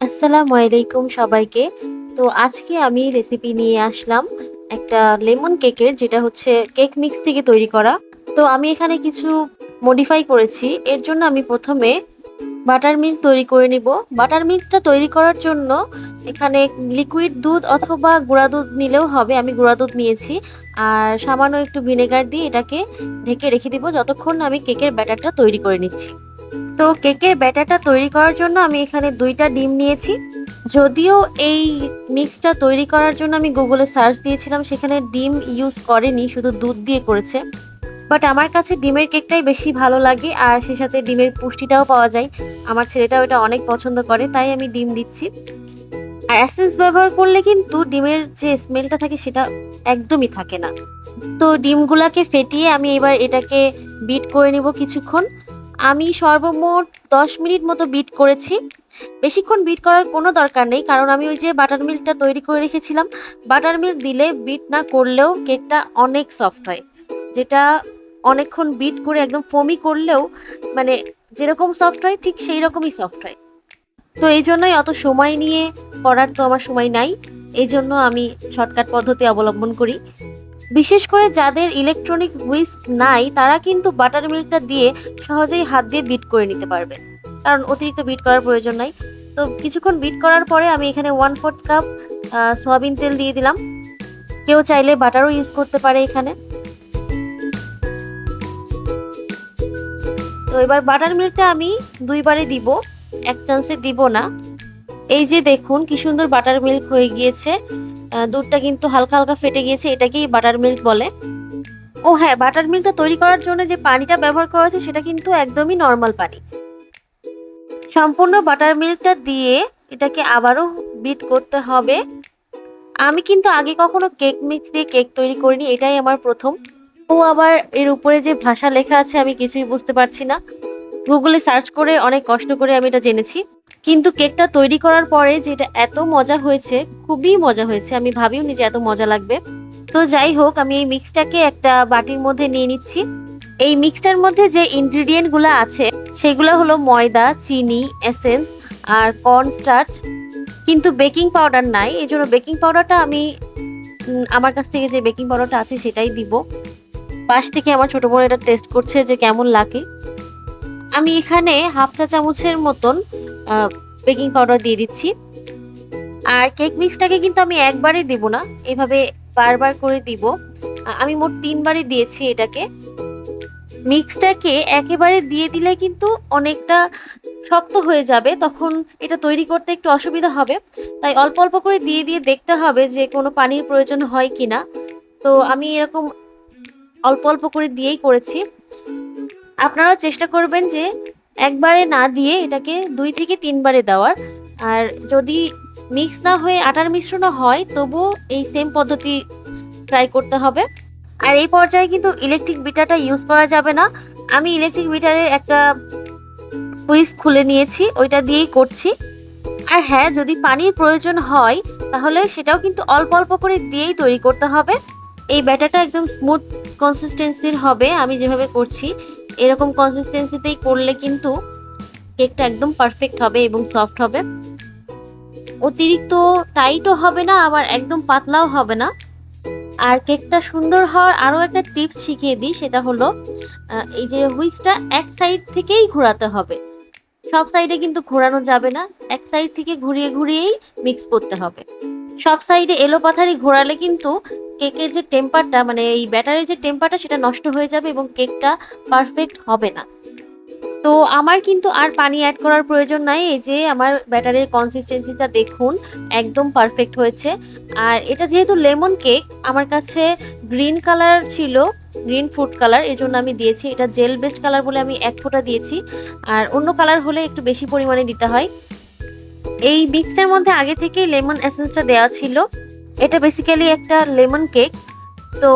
আসসালামু আলাইকুম সবাইকে। তো আজকে আমি রেসিপি নিয়ে আসলাম একটা লেমন কেকের, যেটা হচ্ছে কেক মিক্স থেকে তৈরি করা। তো আমি এখানে কিছু মডিফাই করেছি। এর জন্য আমি প্রথমে বাটার মিল্ক তৈরি করে নিব। বাটার মিল্কটা তৈরি করার জন্য এখানে লিকুইড দুধ অথবা গুঁড়া দুধ নিলেও হবে, আমি গুঁড়া দুধ নিয়েছি। আর সামান্য একটু ভিনেগার দিয়ে এটাকে ঢেকে রেখে দিব, যতক্ষণ আমি কেকের ব্যাটারটা তৈরি করে নিচ্ছি। তো কেকের ব্যাটারটা তৈরি করার জন্য আমি এখানে দুইটা ডিম নিয়েছি। যদিও এই মিক্সটা তৈরি করার জন্য আমি গুগলে সার্চ দিয়েছিলাম, সেখানে ডিম ইউজ করেনি, শুধু দুধ দিয়ে করেছে। বাট আমার কাছে ডিমের কেকটাই বেশি ভালো লাগে, আর সে সাথে ডিমের পুষ্টিটাও পাওয়া যায়। আমার ছেলেটাও এটা অনেক পছন্দ করে, তাই আমি ডিম দিচ্ছি। আর অ্যাসেন্স ব্যবহার করলে কিন্তু ডিমের যে স্মেলটা থাকে সেটা একদমই থাকে না। তো ডিমগুলাকে ফেটিয়ে আমি এবার এটাকে বিট করে নিব কিছুক্ষণ। আমি সর্বমোট দশ মিনিট মতো বিট করেছি। বেশিক্ষণ বিট করার কোনো দরকার নেই, কারণ আমি ওই যে বাটার মিল্কটা তৈরি করে রেখেছিলাম। বাটার মিল্ক দিলে বিট না করলেও কেকটা অনেক সফট হয়। যেটা অনেকক্ষণ বিট করে একদম ফোমি করলেও মানে যেরকম সফট হয়, ঠিক সেই রকমই সফট হয়। তো এই জন্যই অত সময় নিয়ে করার তো আমার সময় নাই। এই জন্য আমি শর্টকাট পদ্ধতি অবলম্বন করি। বিশেষ করে যাদের ইলেকট্রনিক হুইস্ক নাই, তারা কিন্তু বাটার মিল্কটা দিয়ে সহজেই হাত দিয়ে বিট করে নিতে পারবে। কারণ অতিরিক্ত বিট করার প্রয়োজন নাই। তো কিছুক্ষণ বিট করার পরে আমি এখানে ওয়ান ফোর্থ কাপ সয়াবিন তেল দিয়ে দিলাম। কেউ চাইলে বাটারও ইউজ করতে পারে এখানে। তো এবার বাটার মিল্কটা আমি দুইবারে দিব। এক চান্সে দিব না। এই যে দেখুন, কি সুন্দর বাটার মিল্ক হয়ে গিয়েছে। দুধটা কিন্তু হালকা হালকা ফেটে গিয়েছে, এটাকেই বাটার মিল্ক বলে। ও হ্যাঁ বাটার মিল্কটা তৈরি করার জন্য যে পানিটা ব্যবহার করা হয়েছে, সেটা কিন্তু একদমই নর্মাল পানি। সম্পূর্ণ বাটার মিল্কটা দিয়ে এটাকে আবারও বিট করতে হবে। আমি কিন্তু আগে কখনো কেক মিক্স দিয়ে কেক তৈরি করিনি, এটাই আমার প্রথম। ও আবার এর উপরে যে ভাষা লেখা আছে, আমি কিছুই বুঝতে পারছি না। গুগলে সার্চ করে অনেক কষ্ট করে আমি এটা জেনেছি। কিন্তু কেকটা তৈরি করার পরে যেটা এত মজা হয়েছে, খুবই মজা হয়েছে। আমি ভাবিও নি যে এত মজা লাগবে। তো যাই হোক, আমি এই মিক্সটাকে একটা বাটির মধ্যে নিয়ে নিচ্ছি। এই মিক্সটার মধ্যে যে ইনগ্রিডিয়েন্টগুলো আছে, সেগুলো হলো ময়দা, চিনি এসেন্স আর কর্ন স্টার্চ কিন্তু বেকিং পাউডার নাই এই জন্য বেকিং পাউডারটা আমি আমার কাছ থেকে যে বেকিং পাউডারটা আছে সেটাই দিব। পাশ থেকে আমার ছোট বোন এটা টেস্ট করছে যে কেমন লাগে। আমি এখানে হাফ চা চামচের মতন বেকিং পাউডার দিয়ে দিচ্ছি। আর কেক মিক্সটাকে কিন্তু আমি একবারে দিব না, এভাবে বারবার করে দিব। আমি মোট তিনবারই দিয়েছি এটাকে। মিক্সটাকে একেবারে দিয়ে দিলে কিন্তু অনেকটা শক্ত হয়ে যাবে, তখন এটা তৈরি করতে একটু অসুবিধা হবে। তাই অল্প অল্প করে দিয়ে দিয়ে দেখতে হবে যে কোনো পানির প্রয়োজন হয় কি না তো আমি এরকম অল্প অল্প করে দিয়েই করেছি। আপনারাও চেষ্টা করবেন যে একবারে না দিয়ে এটাকে দুই থেকে তিনবারে দেওয়ার। আর যদি মিক্স না হয়ে আটার মিশ্রণও হয়, তবুও এই সেম পদ্ধতি ট্রাই করতে হবে। আর এই পর্যায়ে কিন্তু ইলেকট্রিক বিটারটা ইউজ করা যাবে না। আমি ইলেকট্রিক বিটারের একটা হুইস খুলে নিয়েছি, ওইটা দিয়েই করছি। আর হ্যাঁ যদি পানির প্রয়োজন হয়, তাহলে সেটাও কিন্তু অল্প অল্প করে দিয়েই তৈরি করতে হবে। এই ব্যাটারটা একদম স্মুথ কনসিস্টেন্সির হবে, আমি যেভাবে করছি। এরকম কনসিস্টেন্সিতেই করলে কিন্তু কেকটা একদম পারফেক্ট হবে এবং সফট হবে। অতিরিক্ত টাইটও হবে না, আবার একদম পাতলাও হবে না। আর কেকটা সুন্দর হওয়ার আরও একটা টিপস শিখিয়ে দিই, সেটা হলো এই যে হুইক্সটা এক সাইড থেকেই ঘোরাতে হবে। সব সাইডে কিন্তু ঘোরানো যাবে না, এক সাইড থেকে ঘুরিয়ে ঘুরিয়েই মিক্স করতে হবে। সব সাইডে এলো পাথারি ঘোরালে কিন্তু কেকের যে টেম্পারটা মানে এই ব্যাটারের যে টেম্পারটা সেটা নষ্ট হয়ে যাবে এবং কেকটা পারফেক্ট হবে না। তো আমার কিন্তু আর পানি অ্যাড করার প্রয়োজন নাই। এই যে আমার ব্যাটারের কনসিস্টেন্সিটা দেখুন, একদম পারফেক্ট হয়েছে। আর এটা যেহেতু লেমন কেক আমার কাছে গ্রিন কালার ছিল গ্রিন ফুড কালার এই জন্য আমি দিয়েছি। এটা জেল বেস্ট কালার বলে আমি এক ফোঁটা দিয়েছি। আর অন্য কালার হলে একটু বেশি পরিমাণে দিতে হয়। এই মিক্সটার মধ্যে আগে থেকেই লেমন এসেন্সটা দেওয়া ছিল। এটা বেসিক্যালি একটা লেমন কেক তো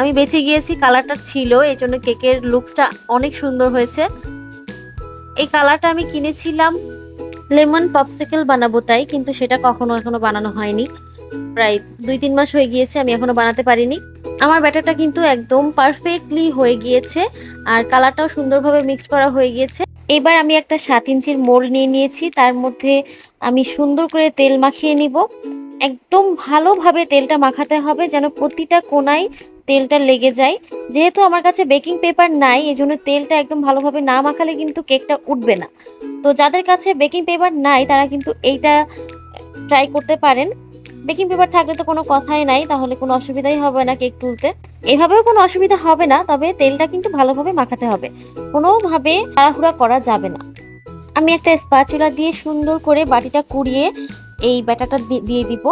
আমি বেঁচে গিয়েছি কালারটা ছিল, এই জন্য কেকের লুকসটা অনেক সুন্দর হয়েছে। এই কালারটা আমি কিনেছিলাম লেমন পপসিকেল বানাবো তাই, কিন্তু সেটা কখনো এখনও বানানো হয়নি। প্রায় দুই তিন মাস হয়ে গিয়েছে, আমি এখনও বানাতে পারিনি। আমার ব্যাটারটা কিন্তু একদম পারফেক্টলি হয়ে গিয়েছে, আর কালারটাও সুন্দরভাবে মিক্সড করা হয়ে গিয়েছে। এবার আমি একটা সাত ইঞ্চির মোল্ড নিয়ে নিয়েছি, তার মধ্যে আমি সুন্দর করে তেল মাখিয়ে নিব। একদম ভালোভাবে তেলটা মাখাতে হবে যেন প্রতিটা কোনায় তেলটা লেগে যায়। যেহেতু আমার কাছে বেকিং পেপার নাই এই জন্য তেলটা একদম ভালোভাবে না মাখালে কিন্তু কেকটা উঠবে না। তো যাদের কাছে বেকিং পেপার নাই, তারা কিন্তু এইটা ট্রাই করতে পারেন। বেকিং পেপার থাকলে তো কোনো কথাই নাই, তাহলে কোনো অসুবিধাই হবে না কেক তুলতে। এভাবেও কোনো অসুবিধা হবে না, তবে তেলটা কিন্তু ভালোভাবে মাখাতে হবে। কোনোভাবে তাড়াহুড়া করা যাবে না। আমি একটা স্প্যাচুলা দিয়ে সুন্দর করে বাটিটা কুড়িয়ে এই ব্যাটাটা দিয়ে দিব।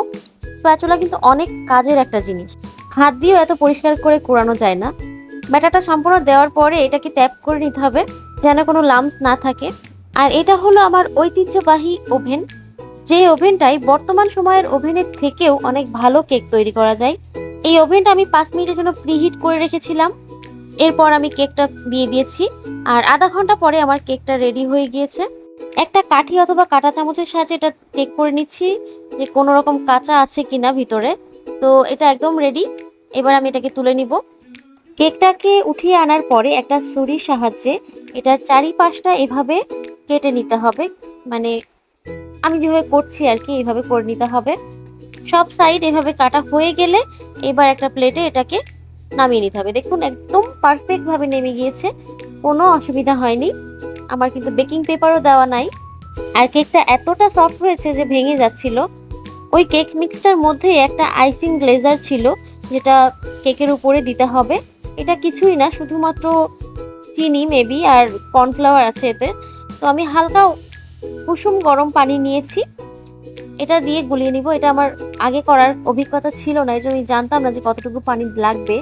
স্প্যাচুলা কিন্তু অনেক কাজের একটা জিনিস। হাত দিয়েও এত পরিষ্কার করে কুড়ানো যায় না। ব্যাটাটা সম্পূর্ণ দেওয়ার পরে এটাকে ট্যাপ করে নিতে হবে, যেন কোনো লামস না থাকে। আর এটা হলো আমার ঐতিহ্যবাহী ওভেন। যে ওভেনটাই বর্তমান সময়ের ওভেনের থেকেও অনেক ভালো কেক তৈরি করা যায়। এই ওভেনটা আমি পাঁচ মিনিটের জন্য প্রিহিট করে রেখেছিলাম। এরপর আমি কেকটা দিয়ে দিয়েছি। আর আধা ঘণ্টা পরে আমার কেকটা রেডি হয়ে গিয়েছে। একটা কাঠি অথবা কাঁটা চামচের সাহায্যে এটা চেক করে নিচ্ছি যে কোনো রকম কাঁচা আছে কিনা ভিতরে। তো এটা একদম রেডি এবার আমি এটাকে তুলে নিব। কেকটাকে উঠিয়ে আনার পরে একটা ছুরির সাহায্যে এটার চারিপাশটা এভাবে কেটে নিতে হবে। মানে আমি যেভাবে করছি আর কি এইভাবে করে নিতে হবে। সব সাইড এভাবে কাটা হয়ে গেলে এবার একটা প্লেটে এটাকে নামিয়ে নিতে হবে। দেখুন, একদম পারফেক্টভাবে নেমে গিয়েছে। কোনো অসুবিধা হয়নি। আমার কিন্তু বেকিং পেপারও দেওয়া নাই। আর কেকটা এতটা সফট হয়েছে যে ভেঙে যাচ্ছিল। ওই কেক মিক্সটার মধ্যেই একটা আইসিং গ্লেজার ছিল, যেটা কেকের উপরে দিতে হবে। এটা কিছুই না, শুধুমাত্র চিনি মেবি আর কর্নফ্লাওয়ার আছে এতে। তো আমি হালকা কুসুম গরম পানি নিয়েছি। এটা দিয়ে গুলিয়ে নিব। এটা আমার আগে করার অভিজ্ঞতা ছিল না, এই জন্য আমি জানতাম না যে কতটুকু পানি লাগবে।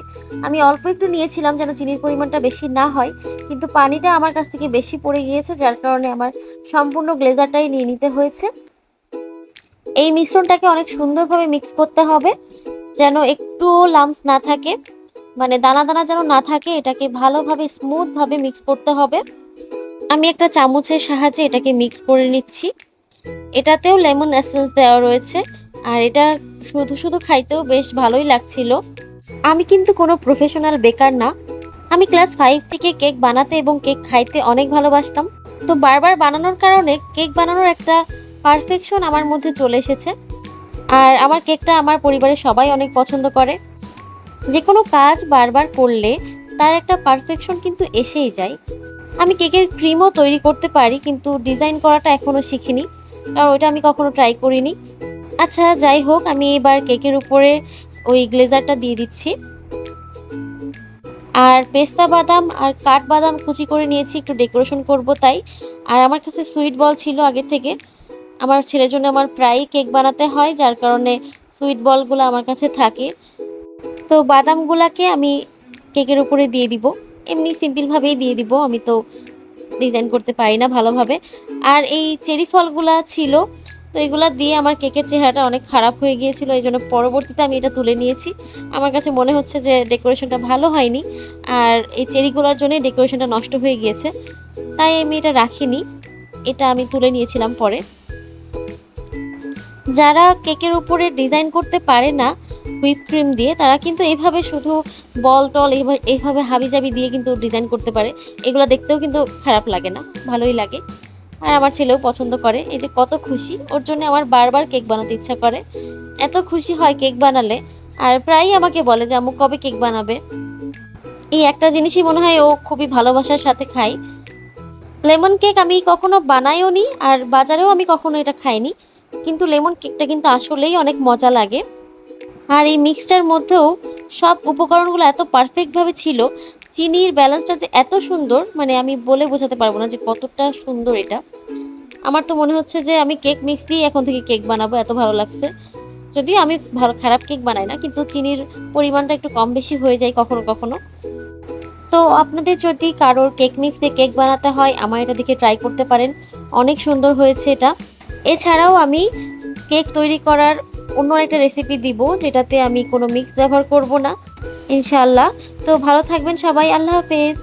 আমি অল্প একটু নিয়েছিলাম যেন চিনির পরিমাণটা বেশি না হয়, কিন্তু পানিটা আমার কাছ থেকে বেশি পড়ে গিয়েছে, যার কারণে আমার সম্পূর্ণ গ্লেজারটাই নিয়ে নিতে হয়েছে। এই মিশ্রণটাকে অনেক সুন্দরভাবে মিক্স করতে হবে, যেন একটুও লামস না থাকে মানে দানা দানা যেন না থাকে, এটাকে ভালোভাবে স্মুথভাবে মিক্স করতে হবে। আমি একটা চামচের সাহায্যে এটাকে মিক্স করে নিচ্ছি। এটাতেও লেমন এসেন্স দেওয়া রয়েছে, আর এটা শুধু শুধু খাইতেও বেশ ভালোই লাগছিল। আমি কিন্তু কোনো প্রফেশনাল বেকার না। আমি ক্লাস ফাইভ থেকে কেক বানাতে এবং কেক খাইতে অনেক ভালোবাসতাম। তো বারবার বানানোর কারণে কেক বানানোর একটা পারফেকশন আমার মধ্যে চলে এসেছে। আর আমার কেকটা আমার পরিবারের সবাই অনেক পছন্দ করে। যে কোনো কাজ বারবার করলে তার একটা পারফেকশন কিন্তু এসেই যায়। আমি কেকের ক্রিমও তৈরি করতে পারি, কিন্তু ডিজাইন করাটা এখনও শিখিনি। কারণ ওইটা আমি কখনো ট্রাই করিনি। আচ্ছা যাই হোক, আমি এবার কেকের উপরে ওই গ্লেজারটা দিয়ে দিচ্ছি। আর পেস্তা বাদাম আর কাঠ বাদাম কুচি করে নিয়েছি, একটু ডেকোরেশন করব তাই। আর আমার কাছে সুইট বল ছিল আগের থেকে। আমার ছেলের জন্য আমার প্রায়ই কেক বানাতে হয়, যার কারণে সুইট বলগুলো আমার কাছে থাকে। তো বাদামগুলাকে আমি কেকের উপরে দিয়ে দিব। এমনি সিম্পলভাবেই দিয়ে দিব, আমি তো ডিজাইন করতে পারি না ভালোভাবে। আর এই চেরি ফলগুলা ছিল, তো এগুলা দিয়ে আমার কেকের চেহারাটা অনেক খারাপ হয়ে গিয়েছিল, এই জন্য পরবর্তীতে আমি এটা তুলে নিয়েছি। আমার কাছে মনে হচ্ছে যে ডেকোরেশনটা ভালো হয়নি, আর এই চেরিগুলোর জন্য ডেকোরেশনটা নষ্ট হয়ে গিয়েছে। তাই আমি এটা রাখিনি, এটা আমি তুলে নিয়েছিলাম পরে। যারা কেকের উপরে ডিজাইন করতে পারে না হুইপ ক্রিম দিয়ে তারা কিন্তু এইভাবে শুধু বল টল এইভাবে এইভাবে হাবিজাবি দিয়ে কিন্তু ডিজাইন করতে পারে। এগুলো দেখতেও কিন্তু খারাপ লাগে না, ভালোই লাগে। আর আমার ছেলেও পছন্দ করে, এই যে কত খুশি। ওর জন্য আমার বারবার কেক বানাতে ইচ্ছা করে। এত খুশি হয় কেক বানালে। আর প্রায়ই আমাকে বলে যে আমু কবে কেক বানাবে? এই একটা জিনিসই মনে হয় ও খুবই ভালোবাসার সাথে খায়। লেমন কেক আমি কখনো বানাইও নি, আর বাজারেও আমি কখনো এটা খাইনি। কিন্তু লেমন কেকটা কিন্তু আসলেই অনেক মজা লাগে। আর এই মিক্সটার মধ্যেও সব উপকরণগুলো এত পারফেক্টভাবে ছিল, চিনির ব্যালেন্সটাতে এত সুন্দর মানে আমি বলে বোঝাতে পারব না যে কতটা সুন্দর এটা। আমার তো মনে হচ্ছে যে আমি কেক মিক্স দিয়ে এখন থেকে কেক বানাবো, এত ভালো লাগছে। যদিও আমি ভালো, খারাপ কেক বানাই না, কিন্তু চিনির পরিমাণটা একটু কম বেশি হয়ে যায় কখনো কখনো। তো আপনাদের যদি কারোর কেক মিক্স দিয়ে কেক বানাতে হয় আমার এটা দেখে ট্রাই করতে পারেন। অনেক সুন্দর হয়েছে এটা। এছাড়াও আমি কেক তৈরি করার অন্য একটা রেসিপি দিব, যেটাতে আমি কোনো মিক্স ব্যবহার করব না। ইনশাল্লাহ তো ভালো থাকবেন সবাই। আল্লাহ হাফেজ।